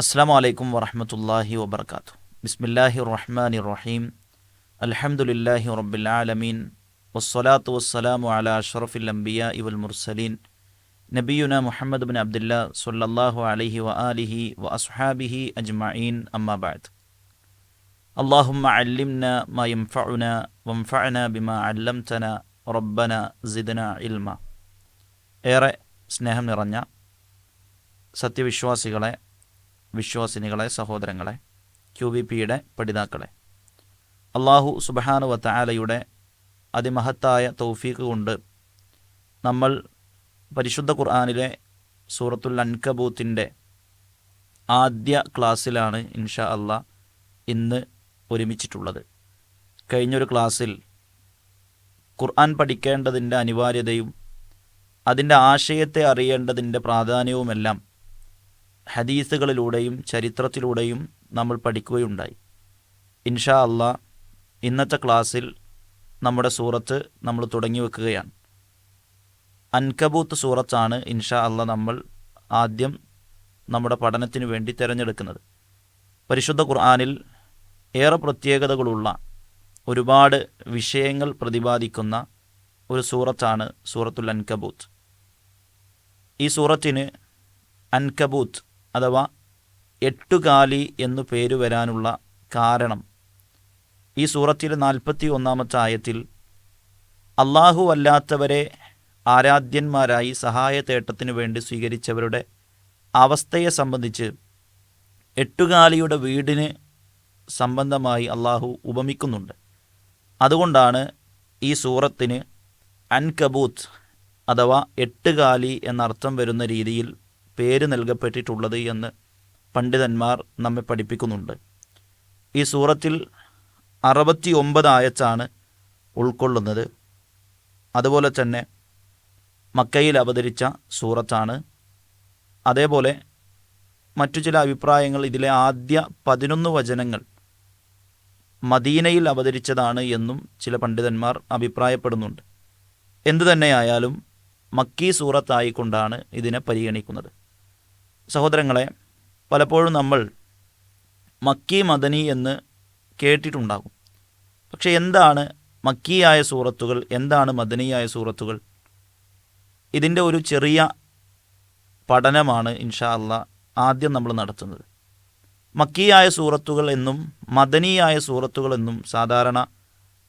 അസ്സാം വലൈക്കും വറഹമത്തല്ലാഹി വബർക്കാത്തു ബിസ്മില്ലാഹി റഹ്മാൻ റഹീം അൽഹംദുലില്ലാഹി റബ്ബിൽ ആലമീൻ വസ്സലാത്തു വസ്സലാമു അല അഷ്റഫിൽ അംബിയ ഇവൽ മുർസലീൻ നബിയുന മുഹമ്മദ് ബിൻ അബ്ദുല്ല സല്ലല്ലാഹു അലൈഹി വ ആലിഹി വ അസ്ഹാബിഹി അജ്മഈൻ അമ്മാബാദ് اللهم علمنا ما ينفعنا وانفعنا بما علمتنا ربنا زدنا علما ഏറെ സ്നേഹം നിറഞ്ഞ സത്യവിശ്വാസികളെ വിശ്വാസിനികളെ സഹോദരങ്ങളെ ക്യു വി പിയുടെ പഠിതാക്കളെ അള്ളാഹു സുബഹാനു വത്തായാലയുടെ അതിമഹത്തായ തൗഫീഖ് കൊണ്ട് നമ്മൾ പരിശുദ്ധ ഖുർആാനിലെ സൂറത്തുൽ അൻകബൂത്തിന്റെ ആദ്യ ക്ലാസ്സിലാണ് ഇൻഷാ അള്ളാ ഇന്ന് ഒരുമിച്ചിട്ടുള്ളത്. കഴിഞ്ഞൊരു ക്ലാസ്സിൽ ഖുർആൻ പഠിക്കേണ്ടതിന്റെ അനിവാര്യതയും അതിന്റെ ആശയത്തെ അറിയേണ്ടതിന്റെ പ്രാധാന്യവുമെല്ലാം ഹദീസുകളിലൂടെയും ചരിത്രത്തിലൂടെയും നമ്മൾ പഠിക്കുകയുണ്ടായി. ഇൻഷാ അല്ല ഇന്നത്തെ ക്ലാസ്സിൽ നമ്മുടെ സൂറത്ത് നമ്മൾ തുടങ്ങി വെക്കുകയാണ്. അൻകബൂത്ത് സൂറത്താണ് ഇൻഷാ അല്ല നമ്മൾ ആദ്യം നമ്മുടെ പഠനത്തിന് വേണ്ടി തിരഞ്ഞെടുക്കുന്നത്. പരിശുദ്ധ ഖുർആാനിൽ ഏറെ പ്രത്യേകതകളുള്ള ഒരുപാട് വിഷയങ്ങൾ പ്രതിപാദിക്കുന്ന ഒരു സൂറത്താണ് സൂറത്തുൽ അൻകബൂത്ത്. ഈ സൂറത്തിന് അൻകബൂത്ത് അഥവാ എട്ടുകാലി എന്നു പേരു വരാനുള്ള കാരണം. ഈ സൂറത്തിലെ നാൽപ്പത്തി ഒന്നാമത്തെ ആയത്തിൽ അള്ളാഹു അല്ലാത്തവരെ ആരാധ്യന്മാരായി സഹായ സഹായതേട്ടത്തിനു വേണ്ടി സ്വീകരിച്ചവരുടെ അവസ്ഥയെ സംബന്ധിച്ച് എട്ടുകാലിയുടെ വീടിന് സംബന്ധമായി അള്ളാഹു ഉപമിക്കുന്നുണ്ട്. അതുകൊണ്ടാണ് ഈ സൂറത്തിന് അൻകബൂത്ത് അഥവാ എട്ടുകാലി എന്നർത്ഥം വരുന്ന രീതിയിൽ പേര് നൽകപ്പെട്ടിട്ടുള്ളത് എന്ന് പണ്ഡിതന്മാർ നമ്മെ പഠിപ്പിക്കുന്നുണ്ട്. ഈ സൂറത്തിൽ അറുപത്തി ഒമ്പത് ആയച്ചാണ് ഉൾക്കൊള്ളുന്നത്. അതുപോലെ തന്നെ മക്കയിൽ അവതരിച്ച സൂറത്താണ്. അതേപോലെ മറ്റു ചില അഭിപ്രായങ്ങൾ ഇതിലെ ആദ്യ പതിനൊന്ന് വചനങ്ങൾ മദീനയിൽ അവതരിച്ചതാണ് എന്നും ചില പണ്ഡിതന്മാർ അഭിപ്രായപ്പെടുന്നുണ്ട്. എന്തു തന്നെയായാലും മക്കി സൂറത്തായിക്കൊണ്ടാണ് ഇതിനെ പരിഗണിക്കുന്നത്. സഹോദരങ്ങളെ പലപ്പോഴും നമ്മൾ മക്കി മദനി എന്ന് കേട്ടിട്ടുണ്ടാകും. പക്ഷേ എന്താണ് മക്കിയായ സൂറത്തുകൾ എന്താണ് മദനിയായ സൂറത്തുകൾ? ഇതിന്റെ ഒരു ചെറിയ പഠനമാണ് ഇൻഷാ അല്ല ആദ്യം നമ്മൾ നടത്തുന്നത്. മക്കിയായ സൂറത്തുകൾ എന്നും മദനിയായ സൂറത്തുകൾ എന്നും സാധാരണ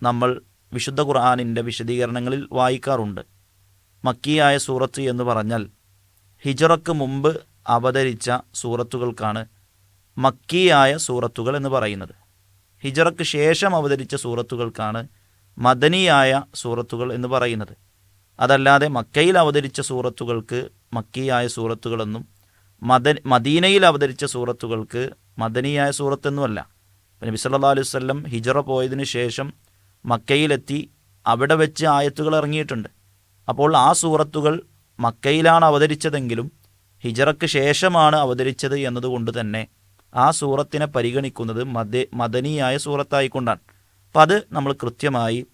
നമ്മൾ വിശുദ്ധ ഖുർആാനിന്റെ വിശദീകരണങ്ങളിൽ വായിക്കാറുണ്ട്. മക്കിയായ സൂറത്ത് എന്ന് പറഞ്ഞാൽ ഹിജറക്ക് മുമ്പ് അവതരിച്ച സൂറത്തുകൾക്കാണ് മക്കിയായ സൂറത്തുകൾ എന്ന് പറയുന്നത്. ഹിജറക്ക് ശേഷം അവതരിച്ച സൂറത്തുകൾക്കാണ് മദനിയായ സൂറത്തുകൾ എന്ന് പറയുന്നത്. അതല്ലാതെ മക്കയിൽ അവതരിച്ച സൂറത്തുകൾക്ക് മക്കിയായ സൂറത്തുകളെന്നും മദ മദീനയിൽ അവതരിച്ച സൂറത്തുകൾക്ക് മദനിയായ സൂറത്തെന്നുമല്ല. നബി സല്ലാ അലൈഹി വല്ലം ഹിജറ പോയതിന് ശേഷം മക്കയിലെത്തി അവിടെ വെച്ച് ആയത്തുകൾ ഇറങ്ങിയിട്ടുണ്ട്. അപ്പോൾ ആ സൂറത്തുകൾ മക്കയിലാണ് അവതരിച്ചതെങ്കിലും ഹിജറക്ക് ശേഷമാണ് അവതരിച്ചത് എന്നതുകൊണ്ട് തന്നെ ആ സൂറത്തിനെ പരിഗണിക്കുന്നത് മദ മദനിയായ സൂറത്തായിക്കൊണ്ടാണ്. അപ്പം അത് നമ്മൾ കൃത്യമായി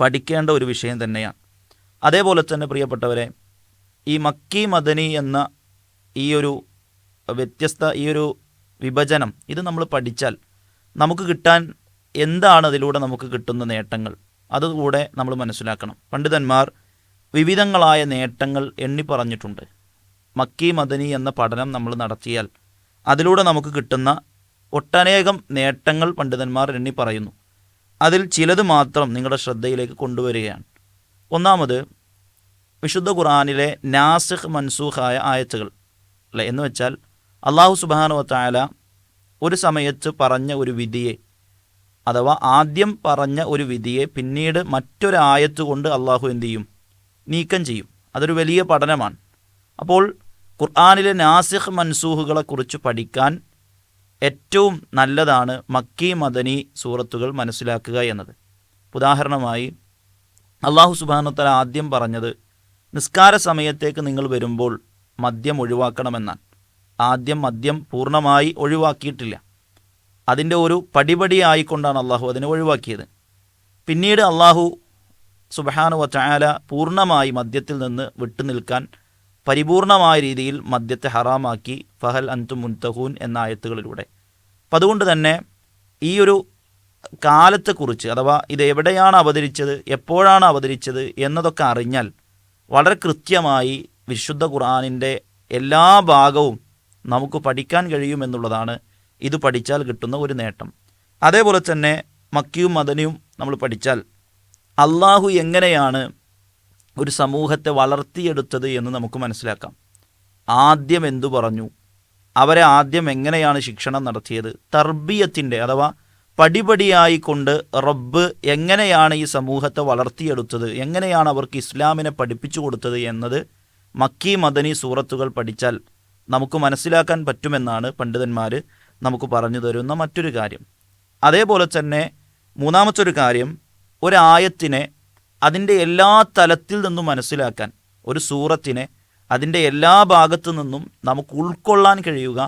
പഠിക്കേണ്ട ഒരു വിഷയം തന്നെയാണ്. അതേപോലെ തന്നെ പ്രിയപ്പെട്ടവരെ ഈ മക്കി മദനി എന്ന ഈ ഒരു വ്യത്യസ്ത ഈ ഒരു വിഭജനം ഇത് നമ്മൾ പഠിച്ചാൽ നമുക്ക് കിട്ടാൻ എന്താണ് അതിലൂടെ നമുക്ക് കിട്ടുന്ന നേട്ടങ്ങൾ? അതുകൂടെ നമ്മൾ മനസ്സിലാക്കണം. പണ്ഡിതന്മാർ വിവിധങ്ങളായ നേട്ടങ്ങൾ എണ്ണി പറഞ്ഞിട്ടുണ്ട്. മക്കി മദനി എന്ന പഠനം നമ്മൾ നടത്തിയാൽ അതിലൂടെ നമുക്ക് കിട്ടുന്ന ഒട്ടനേകം നേട്ടങ്ങൾ പണ്ഡിതന്മാർ എണ്ണി പറയുന്നു. അതിൽ ചിലത് മാത്രം നിങ്ങളുടെ ശ്രദ്ധയിലേക്ക് കൊണ്ടുവരികയാണ്. ഒന്നാമത് വിശുദ്ധ ഖുറാനിലെ നാസിഖ് മൻസൂഖായ ആയത്തുകൾ അല്ലെ? എന്ന് വെച്ചാൽ അള്ളാഹു സുബാനുവത്തായാല ഒരു സമയത്ത് പറഞ്ഞ ഒരു വിധിയെ അഥവാ ആദ്യം പറഞ്ഞ ഒരു വിധിയെ പിന്നീട് മറ്റൊരായത്ത് കൊണ്ട് അള്ളാഹു എന്തു ചെയ്യും? നീക്കം ചെയ്യും. അതൊരു വലിയ പഠനമാണ്. അപ്പോൾ ഖുർആാനിലെ നാസിഖ് മൻസൂഹുകളെക്കുറിച്ച് പഠിക്കാൻ ഏറ്റവും നല്ലതാണ് മക്കി മദനി സൂറത്തുകൾ മനസ്സിലാക്കുക എന്നത്. ഉദാഹരണമായി അള്ളാഹു സുബാനുത്തല ആദ്യം പറഞ്ഞത് നിസ്കാര സമയത്തേക്ക് നിങ്ങൾ വരുമ്പോൾ മദ്യം ഒഴിവാക്കണമെന്നാണ്. ആദ്യം മദ്യം പൂർണമായി ഒഴിവാക്കിയിട്ടില്ല. അതിന്റെ ഒരു പടിപടിയായിക്കൊണ്ടാണ് അള്ളാഹു അതിനെ ഒഴിവാക്കിയത്. പിന്നീട് അള്ളാഹു സുബഹാനു വച്ചായാല പൂർണമായി മദ്യത്തിൽ നിന്ന് വിട്ടുനിൽക്കാൻ പരിപൂർണമായ രീതിയിൽ മദ്യത്തെ ഹറാമാക്കി ഫഹൽ അൻതു മുൻതഹൂൻ എന്ന ആയത്തുകളിലൂടെ. അപ്പം അതുകൊണ്ട് തന്നെ ഈ ഒരു കാലത്തെക്കുറിച്ച് അഥവാ ഇത് എവിടെയാണ് അവതരിച്ചത് എപ്പോഴാണ് അവതരിച്ചത് എന്നതൊക്കെ അറിഞ്ഞാൽ വളരെ കൃത്യമായി വിശുദ്ധ ഖുർആാനിന്റെ എല്ലാ ഭാഗവും നമുക്ക് പഠിക്കാൻ കഴിയുമെന്നുള്ളതാണ് ഇത് പഠിച്ചാൽ കിട്ടുന്ന ഒരു നേട്ടം. അതേപോലെ തന്നെ മക്കിയും മദനിയും നമ്മൾ പഠിച്ചാൽ അള്ളാഹു എങ്ങനെയാണ് ഒരു സമൂഹത്തെ വളർത്തിയെടുത്തത് എന്ന് നമുക്ക് മനസ്സിലാക്കാം. ആദ്യം എന്തു പറഞ്ഞു? അവരെ ആദ്യം എങ്ങനെയാണ് ശിക്ഷണം നടത്തിയത്? തർബീയത്തിന്റെ അഥവാ പടിപടിയായി കൊണ്ട് റബ്ബ് എങ്ങനെയാണ് ഈ സമൂഹത്തെ വളർത്തിയെടുത്തത്? എങ്ങനെയാണ് അവർക്ക് ഇസ്ലാമിനെ പഠിപ്പിച്ചു കൊടുത്തത് എന്നത് മക്കി മദനി സൂറത്തുകൾ പഠിച്ചാൽ നമുക്ക് മനസ്സിലാക്കാൻ പറ്റുമെന്നാണ് പണ്ഡിതന്മാർ നമുക്ക് പറഞ്ഞു തരുന്ന മറ്റൊരു കാര്യം. അതേപോലെ തന്നെ മൂന്നാമത്തൊരു കാര്യം ഒരായത്തിനെ അതിന്റെ എല്ലാ തലത്തിൽ നിന്നും മനസ്സിലാക്കാൻ ഒരു സൂറത്തിനെ അതിന്റെ എല്ലാ ഭാഗത്തു നിന്നും നമുക്ക് ഉൾക്കൊള്ളാൻ കഴിയുക.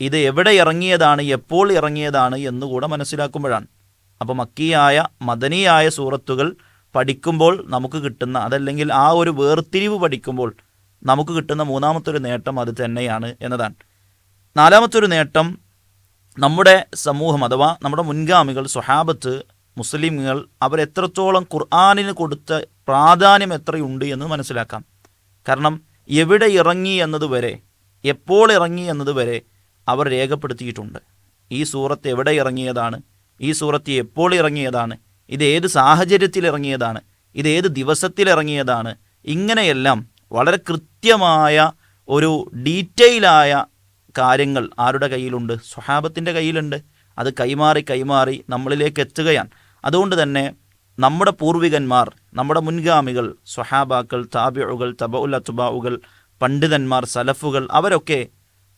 ഇത് എവിടെ ഇറങ്ങിയതാണ് എപ്പോൾ ഇറങ്ങിയതാണ് എന്നുകൂടെ മനസ്സിലാക്കുമ്പോഴാണ്. അപ്പോൾ മക്കിയായ മദനിയായ സൂറത്തുകൾ പഠിക്കുമ്പോൾ നമുക്ക് കിട്ടുന്ന അതല്ലെങ്കിൽ ആ ഒരു വേർതിരിവ് പഠിക്കുമ്പോൾ നമുക്ക് കിട്ടുന്ന മൂന്നാമത്തെ ഒരു നേട്ടം അത് തന്നെയാണ് എന്നതാണ്. നാലാമത്തൊരു നേട്ടം നമ്മുടെ സമൂഹം അഥവാ നമ്മുടെ മുൻഗാമികൾ സ്വഹാബത്ത് മുസ്ലിമുകൾ അവരെത്രത്തോളം ഖുർആാനിന് കൊടുത്ത പ്രാധാന്യം എത്രയുണ്ട് എന്ന് മനസ്സിലാക്കാം. കാരണം എവിടെ ഇറങ്ങി എന്നതുവരെ എപ്പോൾ ഇറങ്ങി എന്നതുവരെ അവർ രേഖപ്പെടുത്തിയിട്ടുണ്ട്. ഈ സൂറത്ത് എവിടെ ഇറങ്ങിയതാണ് ഈ സൂറത്ത് എപ്പോൾ ഇറങ്ങിയതാണ് ഇത് ഏത് സാഹചര്യത്തിൽ ഇറങ്ങിയതാണ് ഇത് ഏത് ദിവസത്തിൽ ഇറങ്ങിയതാണ് ഇങ്ങനെയെല്ലാം വളരെ കൃത്യമായ ഒരു ഡീറ്റെയിലായ കാര്യങ്ങൾ ആരുടെ കയ്യിലുണ്ട്? സ്വഹാബത്തിന്റെ കയ്യിലുണ്ട്. അത് കൈമാറി കൈമാറി നമ്മളിലേക്ക് എത്തുകയാണ്. അതുകൊണ്ട് തന്നെ നമ്മുടെ പൂർവികന്മാർ നമ്മുടെ മുൻഗാമികൾ സ്വഹാബാക്കൾ താബിഴുകൾ തബഉൽ അത്തുബാവുകൾ പണ്ഡിതന്മാർ സലഫുകൾ അവരൊക്കെ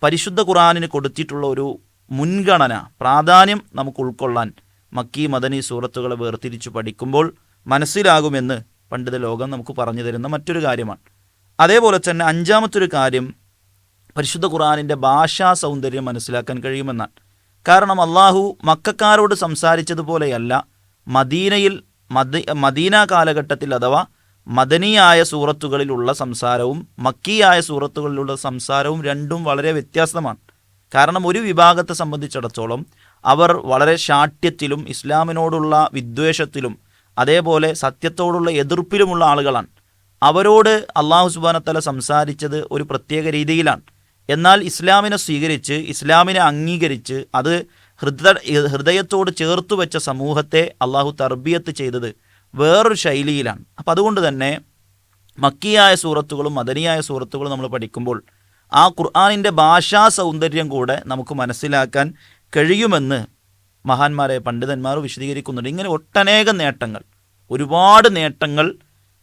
പരിശുദ്ധ ഖുറാനിന് കൊടുത്തിട്ടുള്ള ഒരു മുൻഗണന പ്രാധാന്യം നമുക്ക് ഉൾക്കൊള്ളാൻ മക്കി മദനി സൂറത്തുകളെ വേർതിരിച്ചു പഠിക്കുമ്പോൾ മനസ്സിലാകുമെന്ന് പണ്ഡിത ലോകം നമുക്ക് പറഞ്ഞു തരുന്ന മറ്റൊരു കാര്യമാണ്. അതേപോലെ തന്നെ അഞ്ചാമത്തൊരു കാര്യം പരിശുദ്ധ ഖുറാനിന്റെ ഭാഷാ സൗന്ദര്യം മനസ്സിലാക്കാൻ കഴിയുമെന്നാണ്. കാരണം അള്ളാഹു മക്കാരോട് സംസാരിച്ചതുപോലെയല്ല മദീനയിൽ മദ മദീന കാലഘട്ടത്തിൽ അഥവാ മദനിയായ സൂറത്തുകളിലുള്ള സംസാരവും മക്കിയായ സൂറത്തുകളിലുള്ള സംസാരവും രണ്ടും വളരെ വ്യത്യാസമാണ്. കാരണം ഒരു വിഭാഗത്തെ സംബന്ധിച്ചിടത്തോളം അവർ വളരെ ശാഠ്യത്തിലും ഇസ്ലാമിനോടുള്ള വിദ്വേഷത്തിലും അതേപോലെ സത്യത്തോടുള്ള എതിർപ്പിലുമുള്ള ആളുകളാണ്. അവരോട് അള്ളാഹു സുബാനത്തല സംസാരിച്ചത് ഒരു പ്രത്യേക രീതിയിലാണ്. എന്നാൽ ഇസ്ലാമിനെ സ്വീകരിച്ച് ഇസ്ലാമിനെ അംഗീകരിച്ച് അത് ഹൃദയ ഹൃദയത്തോട് ചേർത്തു വെച്ച സമൂഹത്തെ അള്ളാഹു തർബിയത്ത് ചെയ്തത് വേറൊരു ശൈലിയിലാണ്. അപ്പം അതുകൊണ്ട് തന്നെ മക്കിയായ സൂറത്തുകളും മദനിയായ സൂറത്തുകളും നമ്മൾ പഠിക്കുമ്പോൾ ആ ഖുർആാനിന്റെ ഭാഷാ സൗന്ദര്യം കൂടെ നമുക്ക് മനസ്സിലാക്കാൻ കഴിയുമെന്ന് മഹാന്മാരെ പണ്ഡിതന്മാർ വിശദീകരിക്കുന്നുണ്ട്. ഇങ്ങനെ ഒട്ടനേകം നേട്ടങ്ങൾ ഒരുപാട് നേട്ടങ്ങൾ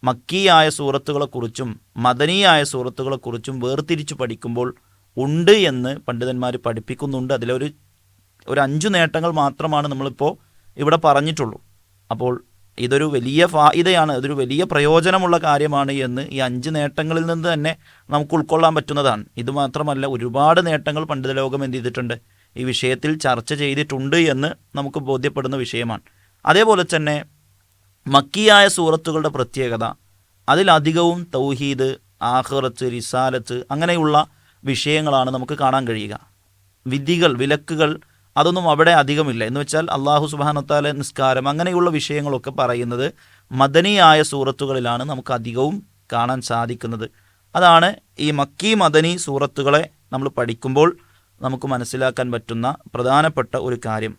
മക്കിയായ സൂറത്തുകളെക്കുറിച്ചും മദനിയായ സൂറത്തുകളെക്കുറിച്ചും വേർതിരിച്ച് പഠിക്കുമ്പോൾ ഉണ്ട് എന്ന് പണ്ഡിതന്മാർ പഠിപ്പിക്കുന്നുണ്ട്. അതിലൊരു ഒരു അഞ്ച് നേട്ടങ്ങൾ മാത്രമാണ് നമ്മളിപ്പോൾ ഇവിടെ പറഞ്ഞിട്ടുള്ളൂ. അപ്പോൾ ഇതൊരു വലിയ ഫായിദയാണ് ഇതൊരു വലിയ പ്രയോജനമുള്ള കാര്യമാണ് എന്ന് ഈ അഞ്ച് നേട്ടങ്ങളിൽ നിന്ന് തന്നെ നമുക്ക് ഉൾക്കൊള്ളാൻ പറ്റുന്നതാണ്. ഇത് മാത്രമല്ല ഒരുപാട് നേട്ടങ്ങൾ പണ്ഡിത ലോകം എന്ത് ചെയ്തിട്ടുണ്ട്? ഈ വിഷയത്തിൽ ചർച്ച ചെയ്തിട്ടുണ്ട് എന്ന് നമുക്ക് ബോധ്യപ്പെടുന്ന വിഷയമാണ്. അതേപോലെ തന്നെ മക്കിയായ സൂറത്തുകളുടെ പ്രത്യേകത അതിലധികവും തൗഹീദ് ആഹ്റത്ത് റിസാലത്ത് അങ്ങനെയുള്ള വിഷയങ്ങളാണ് നമുക്ക് കാണാൻ കഴിയുക. വിധികൾ വിലക്കുകൾ അതൊന്നും അവിടെ അധികമില്ല. എന്ന് വെച്ചാൽ അള്ളാഹു സുബാനത്താലെ നിസ്കാരം അങ്ങനെയുള്ള വിഷയങ്ങളൊക്കെ പറയുന്നത് മദനിയായ സൂറത്തുകളിലാണ് നമുക്ക് അധികവും കാണാൻ സാധിക്കുന്നത്. അതാണ് ഈ മക്കി മദനി സൂറത്തുകളെ നമ്മൾ പഠിക്കുമ്പോൾ നമുക്ക് മനസ്സിലാക്കാൻ പറ്റുന്ന പ്രധാനപ്പെട്ട ഒരു കാര്യം.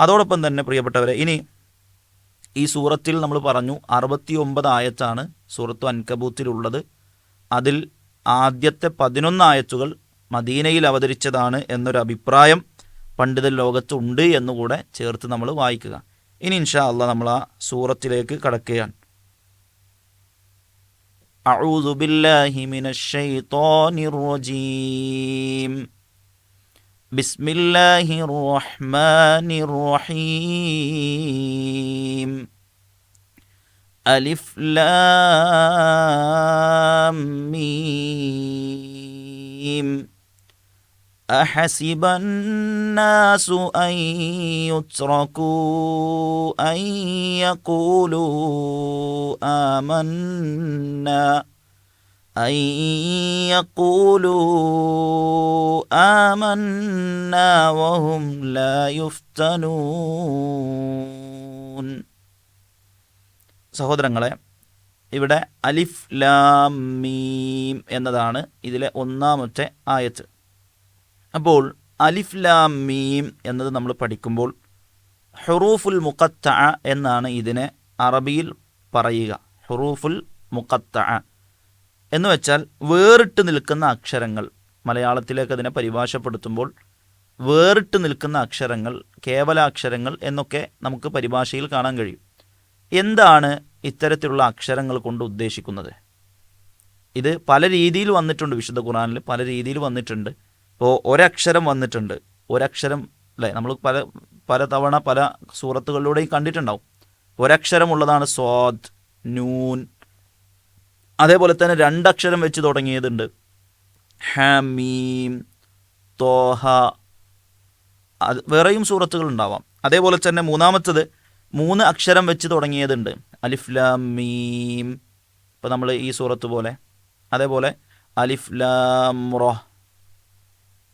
അതോടൊപ്പം തന്നെ പ്രിയപ്പെട്ടവരെ ഇനി ഈ സൂറത്തിൽ നമ്മൾ പറഞ്ഞു അറുപത്തി ഒമ്പത് ആയത്താണ് സൂറത്തു അൻകബൂത്തിലുള്ളത്. അതിൽ ആദ്യത്തെ പതിനൊന്ന് ആയത്തുകൾ മദീനയിൽ അവതരിച്ചതാണ് എന്നൊരു അഭിപ്രായം പണ്ഡിത ലോകത്തുണ്ട് എന്നുകൂടെ ചേർത്ത് നമ്മൾ വായിക്കുക ഇനി ഇൻഷാ അല്ല നമ്മൾ ആ സൂറത്തിലേക്ക് കടക്കുകയാണ് أعوذ بالله من الشيطان الرجيم بسم الله الرحمن الرحيم ألف لام ميم أحسب الناس أن يتركوا أن يقولوا آمنا أن يقولوا آمنا وهم لا يفتنون സഹോദരങ്ങളെ ഇവിടെ അലിഫ് ലാം മീം എന്നതാണ് ഇതിലെ ഒന്നാമത്തെ ആയത്ത് അപ്പോൾ അലിഫ് ലാം മീം എന്നത് നമ്മൾ പഠിക്കുമ്പോൾ ഹുറൂഫുൽ മുഖത്ത എന്നാണ് ഇതിനെ അറബിയിൽ പറയുക. ഹുറൂഫുൽ മുഖത്ത എന്ന് വെച്ചാൽ വേറിട്ട് നിൽക്കുന്ന അക്ഷരങ്ങൾ. മലയാളത്തിലേക്ക് അതിനെ പരിഭാഷപ്പെടുത്തുമ്പോൾ വേറിട്ട് നിൽക്കുന്ന അക്ഷരങ്ങൾ കേവലാക്ഷരങ്ങൾ എന്നൊക്കെ നമുക്ക് പരിഭാഷയിൽ കാണാൻ കഴിയും. എന്താണ് ഇത്തരത്തിലുള്ള അക്ഷരങ്ങൾ കൊണ്ട് ഉദ്ദേശിക്കുന്നത്? ഇത് പല രീതിയിൽ വന്നിട്ടുണ്ട് വിശുദ്ധ ഖുറാനിൽ പല രീതിയിൽ വന്നിട്ടുണ്ട്. ഇപ്പോൾ ഒരക്ഷരം വന്നിട്ടുണ്ട്. ഒരക്ഷരം അല്ലേ നമ്മൾ പല പല തവണ പല സൂറത്തുകളിലൂടെയും കണ്ടിട്ടുണ്ടാവും. ഒരക്ഷരമുള്ളതാണ് സ്വാദ് നൂൻ. അതേപോലെ തന്നെ രണ്ടക്ഷരം വെച്ച് തുടങ്ങിയതുണ്ട്. ഹമീം തോഹ. അത് വേറെയും സൂറത്തുകൾ ഉണ്ടാവാം അതേപോലെ തന്നെ മൂന്നാമത്തത് മൂന്ന് അക്ഷരം വെച്ച് തുടങ്ങിയതുണ്ട്. അലിഫ്ലാമീം ഇപ്പോൾ നമ്മൾ ഈ സൂറത്ത് പോലെ അതേപോലെ അലിഫ്ലാം റോ.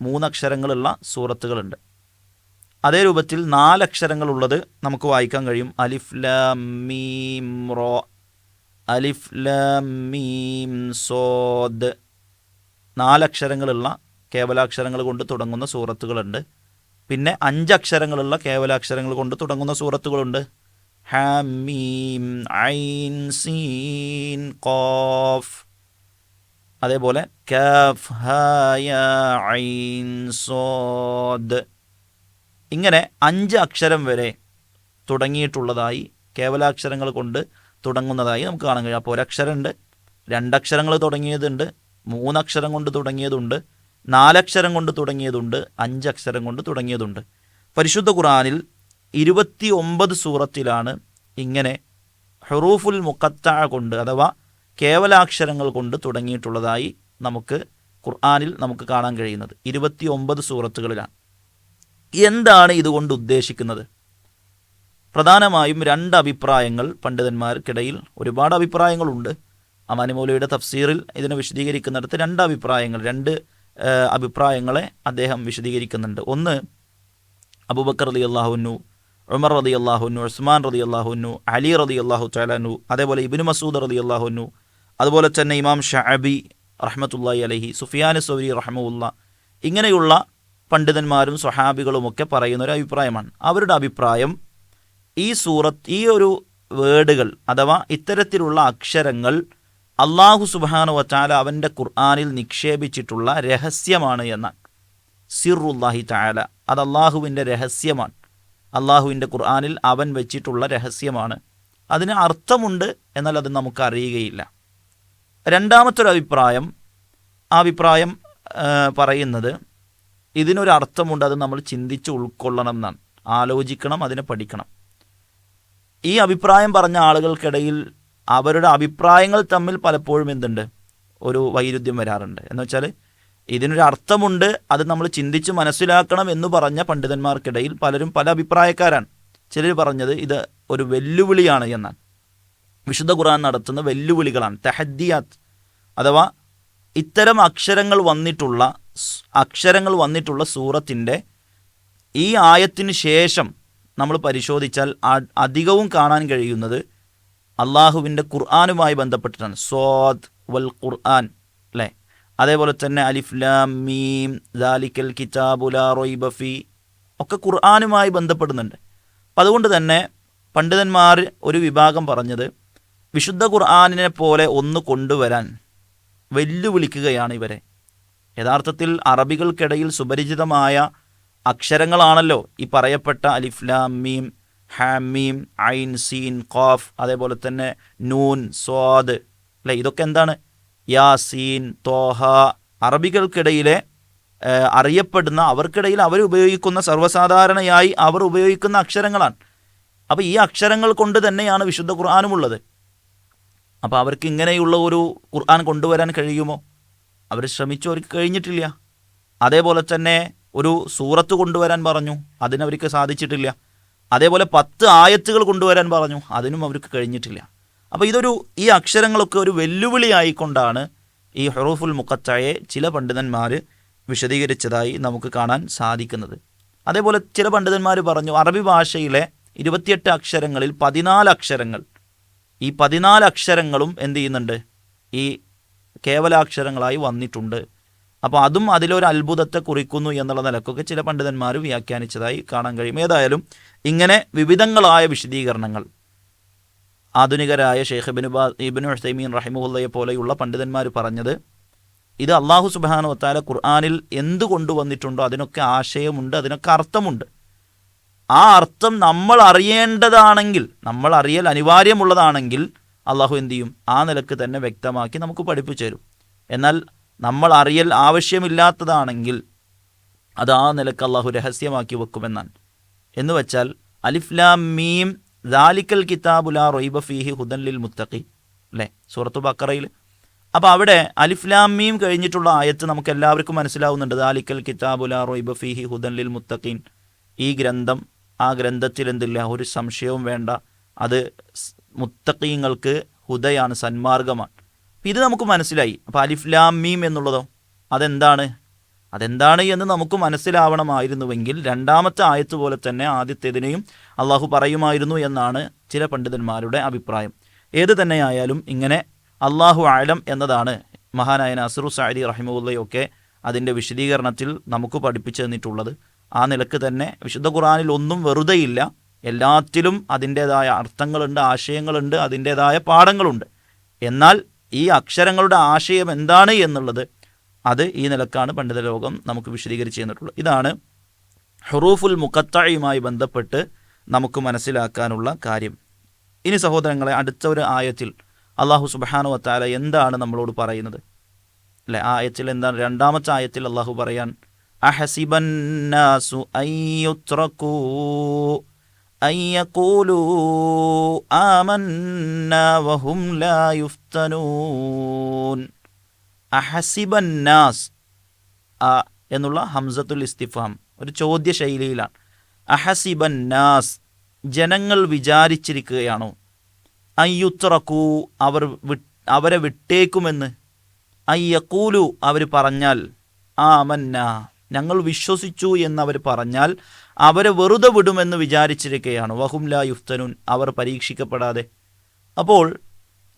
മൂന്നക്ഷരങ്ങളുള്ള സൂറത്തുകളുണ്ട്. അതേ രൂപത്തിൽ നാലക്ഷരങ്ങളുള്ളത് നമുക്ക് വായിക്കാൻ കഴിയും. അലിഫ് ലീം റോ. അലിഫ് ലീം സോദ്. നാലക്ഷരങ്ങളുള്ള കേവലാക്ഷരങ്ങൾ കൊണ്ട് തുടങ്ങുന്ന സൂറത്തുകളുണ്ട്. പിന്നെ അഞ്ചക്ഷരങ്ങളുള്ള കേവലാക്ഷരങ്ങൾ കൊണ്ട് തുടങ്ങുന്ന സൂറത്തുകളുണ്ട്. ഹാമീം ഐൻ സീൻ കോഫ് അതേപോലെ ഇങ്ങനെ അഞ്ച് അക്ഷരം വരെ തുടങ്ങിയിട്ടുള്ളതായി കേവലാക്ഷരങ്ങൾ കൊണ്ട് തുടങ്ങുന്നതായി നമുക്ക് കാണാൻ കഴിയും. അപ്പോൾ ഒരക്ഷരമുണ്ട് രണ്ടക്ഷരങ്ങൾ തുടങ്ങിയതുണ്ട് മൂന്നക്ഷരം കൊണ്ട് തുടങ്ങിയതുണ്ട് നാലക്ഷരം കൊണ്ട് തുടങ്ങിയതുണ്ട് അഞ്ചക്ഷരം കൊണ്ട് തുടങ്ങിയതുണ്ട്. പരിശുദ്ധ ഖുറാനിൽ ഇരുപത്തി ഒമ്പത് സൂറത്തിലാണ് ഇങ്ങനെ ഹെറൂഫുൽ മുക്കത്ത കൊണ്ട് അഥവാ കേവലാക്ഷരങ്ങൾ കൊണ്ട് തുടങ്ങിയിട്ടുള്ളതായി നമുക്ക് ഖുർആാനിൽ നമുക്ക് കാണാൻ കഴിയുന്നത്. ഇരുപത്തി ഒമ്പത് സൂറത്തുകളിലാണ്. എന്താണ് ഇതുകൊണ്ട് ഉദ്ദേശിക്കുന്നത്? പ്രധാനമായും രണ്ട് അഭിപ്രായങ്ങൾ പണ്ഡിതന്മാർക്കിടയിൽ ഒരുപാട് അഭിപ്രായങ്ങളുണ്ട്. അമാനിമൗലയുടെ തഫ്സീറിൽ ഇതിനെ വിശദീകരിക്കുന്നിടത്ത് രണ്ട് അഭിപ്രായങ്ങൾ രണ്ട് അഭിപ്രായങ്ങളെ അദ്ദേഹം വിശദീകരിക്കുന്നുണ്ട്. ഒന്ന് അബൂബക്കർ റതി അള്ളാഹുനു ഉമർ റതി അള്ളാഹുനു ഉസ്മാൻ റതി അള്ളാഹുനു അലി റതി അള്ളാഹു ചാലാനു അതേപോലെ ഇബിനു മസൂദ് റതി അള്ളാഹുനു അതുപോലെ തന്നെ ഇമാം ഷഅബി റഹ്മത്തുല്ലാഹി അലഹി സുഫിയാൻ സൗരി റഹ്മുല്ല ഇങ്ങനെയുള്ള പണ്ഡിതന്മാരും സ്വഹാബികളുമൊക്കെ പറയുന്ന ഒരു അഭിപ്രായമാണ്. അവരുടെ അഭിപ്രായം ഈ സൂറത്ത് ഈ ഒരു വേർഡുകൾ അഥവാ ഇത്തരത്തിലുള്ള അക്ഷരങ്ങൾ അള്ളാഹു സുബാനു വച്ചാല അവന്റെ ഖുർആാനിൽ നിക്ഷേപിച്ചിട്ടുള്ള രഹസ്യമാണ് എന്ന സിറുല്ലാഹി താല അത് അള്ളാഹുവിന്റെ രഹസ്യമാണ്. അള്ളാഹുവിന്റെ ഖുർആാനിൽ അവൻ വെച്ചിട്ടുള്ള രഹസ്യമാണ്. അതിന് അർത്ഥമുണ്ട് എന്നാൽ അത് നമുക്ക് അറിയുകയില്ല. രണ്ടാമത്തൊരു അഭിപ്രായം ആ അഭിപ്രായം പറയുന്നത് ഇതിനൊരു അർത്ഥമുണ്ട് അത് നമ്മൾ ചിന്തിച്ച് ഉൾക്കൊള്ളണം എന്നാണ്. ആലോചിക്കണം അതിനെ പഠിക്കണം. ഈ അഭിപ്രായം പറഞ്ഞ ആളുകൾക്കിടയിൽ അവരുടെ അഭിപ്രായങ്ങൾ തമ്മിൽ പലപ്പോഴും എന്തുണ്ട്? ഒരു വൈരുദ്ധ്യം വരാറുണ്ട്. എന്ന് വെച്ചാൽ ഇതിനൊരു അർത്ഥമുണ്ട് അത് നമ്മൾ ചിന്തിച്ച് മനസ്സിലാക്കണം എന്ന് പറഞ്ഞ പണ്ഡിതന്മാർക്കിടയിൽ പലരും പല അഭിപ്രായക്കാരാണ്. ചിലർ പറഞ്ഞത് ഇത് ഒരു വെല്ലുവിളിയാണ് എന്നാണ്. വിശുദ്ധ ഖുർആൻ നടത്തുന്ന വെല്ലുവിളികളാണ്. തെഹദ്ദിയാത്ത്. അഥവാ ഇത്തരം അക്ഷരങ്ങൾ വന്നിട്ടുള്ള അക്ഷരങ്ങൾ വന്നിട്ടുള്ള സൂറത്തിന്റെ ഈ ആയത്തിന് ശേഷം നമ്മൾ പരിശോധിച്ചാൽ അധികവും കാണാൻ കഴിയുന്നത് അള്ളാഹുവിന്റെ ഖുർആാനുമായി ബന്ധപ്പെട്ടിട്ടാണ്. സ്വാദ് വൽ ഖുർആൻ അല്ലേ? അതേപോലെ തന്നെ അലിഫ്ലാം മീം ദാലിക്കൽ കിതാബുല റൊയ്ബഫി ഒക്കെ ഖുർആാനുമായി ബന്ധപ്പെടുന്നുണ്ട്. അപ്പം അതുകൊണ്ട് തന്നെ പണ്ഡിതന്മാർ ഒരു വിഭാഗം പറഞ്ഞത് വിശുദ്ധ ഖുർആാനിനെ പോലെ ഒന്ന് കൊണ്ടുവരാൻ വെല്ലുവിളിക്കുകയാണ് ഇവരെ. യഥാർത്ഥത്തിൽ അറബികൾക്കിടയിൽ സുപരിചിതമായ അക്ഷരങ്ങളാണല്ലോ ഈ പറയപ്പെട്ട അലിഫ്ലാം മീം ഹാമീം ഐൻ സീൻ ഖാഫ് അതേപോലെ തന്നെ നൂൻ സ്വാദ് അല്ലേ? ഇതൊക്കെ എന്താണ്? യാസീൻ തോഹ അറബികൾക്കിടയിലെ അറിയപ്പെടുന്ന അവർക്കിടയിൽ അവർ ഉപയോഗിക്കുന്ന സർവസാധാരണയായി അവർ ഉപയോഗിക്കുന്ന അക്ഷരങ്ങളാണ്. അപ്പോൾ ഈ അക്ഷരങ്ങൾ കൊണ്ട് തന്നെയാണ് വിശുദ്ധ ഖുർആാനുമുള്ളത് അപ്പോൾ അവർക്ക് ഇങ്ങനെയുള്ള ഒരു ഖുർആൻ കൊണ്ടുവരാൻ കഴിയുമോ? അവർ ശ്രമിച്ചു അവർക്ക് കഴിഞ്ഞിട്ടില്ല. അതേപോലെ തന്നെ ഒരു സൂറത്ത് കൊണ്ടുവരാൻ പറഞ്ഞു അതിനവർക്ക് സാധിച്ചിട്ടില്ല. അതേപോലെ പത്ത് ആയത്തുകൾ കൊണ്ടുവരാൻ പറഞ്ഞു അതിനും അവർക്ക് കഴിഞ്ഞിട്ടില്ല. അപ്പോൾ ഇതൊരു ഈ അക്ഷരങ്ങളൊക്കെ ഒരു വെല്ലുവിളി ആയിക്കൊണ്ടാണ് ഈ ഹെറൂഫുൽ മുക്കത്തയെ ചില പണ്ഡിതന്മാർ വിശദീകരിച്ചതായി നമുക്ക് കാണാൻ സാധിക്കുന്നത്. അതേപോലെ ചില പണ്ഡിതന്മാർ പറഞ്ഞു അറബി ഭാഷയിലെ ഇരുപത്തിയെട്ട് അക്ഷരങ്ങളിൽ പതിനാല് അക്ഷരങ്ങൾ ഈ പതിനാല് അക്ഷരങ്ങളും എന്ത് ചെയ്യുന്നുണ്ട്? ഈ കേവലാക്ഷരങ്ങളായി വന്നിട്ടുണ്ട്. അപ്പോൾ അതും അതിലൊരു അത്ഭുതത്തെ കുറിക്കുന്നു എന്നുള്ള നിലക്കൊക്കെ ചില പണ്ഡിതന്മാർ വ്യാഖ്യാനിച്ചതായി കാണാൻ കഴിയും. ഏതായാലും ഇങ്ങനെ വിവിധങ്ങളായ വിശദീകരണങ്ങൾ ആധുനികരായ ഷെയ്ഖ് ബിനുബാ ഇബിനു ഹസൈമീൻ റഹിമുല്ലയെ പോലെയുള്ള പണ്ഡിതന്മാർ പറഞ്ഞത് ഇത് അള്ളാഹു സുബാനു വത്താല ഖുർആാനിൽ എന്ത് കൊണ്ടുവന്നിട്ടുണ്ടോ അതിനൊക്കെ ആശയമുണ്ട് അതിനൊക്കെ അർത്ഥമുണ്ട്. ആ അർത്ഥം നമ്മൾ അറിയേണ്ടതാണെങ്കിൽ നമ്മൾ അറിയൽ അനിവാര്യമുള്ളതാണെങ്കിൽ അള്ളാഹു എന്തു ചെയ്യും? ആ നിലയ്ക്ക് തന്നെ വ്യക്തമാക്കി നമുക്ക് പഠിപ്പിച്ചു തരും. എന്നാൽ നമ്മൾ അറിയൽ ആവശ്യമില്ലാത്തതാണെങ്കിൽ അത് ആ നിലയ്ക്ക് അള്ളാഹു രഹസ്യമാക്കി വെക്കുമെന്നാണ്. എന്ന് വെച്ചാൽ അലിഫ്ലാം മീം ദാലിക്കൽ കിതാബുല റൊയ്ബ ഫീഹി ഹുദൻലിൽ മുത്തഖി അല്ലേ? സൂറത്തു ബക്കറയിൽ. അപ്പോൾ അവിടെ അലിഫ്ലാം മീം കഴിഞ്ഞിട്ടുള്ള ആയത്ത് നമുക്ക് എല്ലാവർക്കും മനസ്സിലാവുന്നുണ്ട്. ദാലിക്കൽ കിതാബുല റൊയ്ബ ഫീഹി ഹുദൻലിൽ മുത്തഖീൻ. ഈ ഗ്രന്ഥം ആ ഗ്രന്ഥത്തിൽ എന്തില്ല ഒരു സംശയവും വേണ്ട. അത് മുത്തക്കീങ്ങൾക്ക് ഹുദയാണ് സന്മാർഗമാണ്. ഇത് നമുക്ക് മനസ്സിലായി. അപ്പോൾ അലിഫ്ലാം മീം എന്നുള്ളതോ? അതെന്താണ്? അതെന്താണ് എന്ന് നമുക്ക് മനസ്സിലാവണമായിരുന്നുവെങ്കിൽ രണ്ടാമത്തെ ആയത്ത് പോലെ തന്നെ ആദ്യത്തേതിനെയും അള്ളാഹു പറയുമായിരുന്നു എന്നാണ് ചില പണ്ഡിതന്മാരുടെ അഭിപ്രായം. ഏത് തന്നെയായാലും ഇങ്ങനെ അള്ളാഹു ആലം എന്നതാണ് മഹാനായ നസറു സാരി റഹിമുള്ളയൊക്കെ അതിന്റെ വിശദീകരണത്തിൽ നമുക്ക് പഠിപ്പിച്ചു തന്നിട്ടുള്ളത്. ആ നിലയ്ക്ക് തന്നെ വിശുദ്ധ ഖുറാനിൽ ഒന്നും വെറുതെയില്ല. എല്ലാത്തിലും അതിന്റേതായ അർത്ഥങ്ങളുണ്ട് ആശയങ്ങളുണ്ട് അതിന്റേതായ പാഠങ്ങളുണ്ട്. എന്നാൽ ഈ അക്ഷരങ്ങളുടെ ആശയം എന്താണ് എന്നുള്ളത് അത് ഈ നിലക്കാണ് പണ്ഡിത ലോകം നമുക്ക് വിശദീകരിച്ച് തന്നിട്ടുള്ളത്. ഇതാണ് ഹുറൂഫുൽ മുഖത്തായുമായി ബന്ധപ്പെട്ട് നമുക്ക് മനസ്സിലാക്കാനുള്ള കാര്യം. ഇനി സഹോദരങ്ങളെ അടുത്ത ഒരു ആയത്തിൽ അള്ളാഹു സുബാനു വത്താല എന്താണ് നമ്മളോട് പറയുന്നത്? അല്ലെ? ആ ആയത്തിൽ എന്താണ്? രണ്ടാമത്തെ ആയത്തിൽ അള്ളാഹു പറയാൻ അയ്യുത്രക്കൂ അയ്യക്കൂലൂ ആമന്നാ വഹും ലാ യുഫ്തനൂൻ അഹസിബന്നാസ് ആ എന്നുള്ള ഹംസത്തുൽ ഇസ്തിഫാം ഒരു ചോദ്യ ശൈലിയിലാണ് അഹസിബൻ നാസ് ജനങ്ങൾ വിചാരിച്ചിരിക്കുകയാണോ? അയ്യുത്രക്കു അവർ അവരെ വിട്ടേക്കുമെന്ന്. അയ്യക്കൂലു അവർ പറഞ്ഞാൽ ആമന്ന. ഞങ്ങൾ വിശ്വസിച്ചു എന്നവർ പറഞ്ഞാൽ അവരെ വെറുതെ വിടുമെന്ന് വിചാരിച്ചിരിക്കുകയാണ് വഹുംല യുഫ്തനുൻ. അവർ പരീക്ഷിക്കപ്പെടാതെ. അപ്പോൾ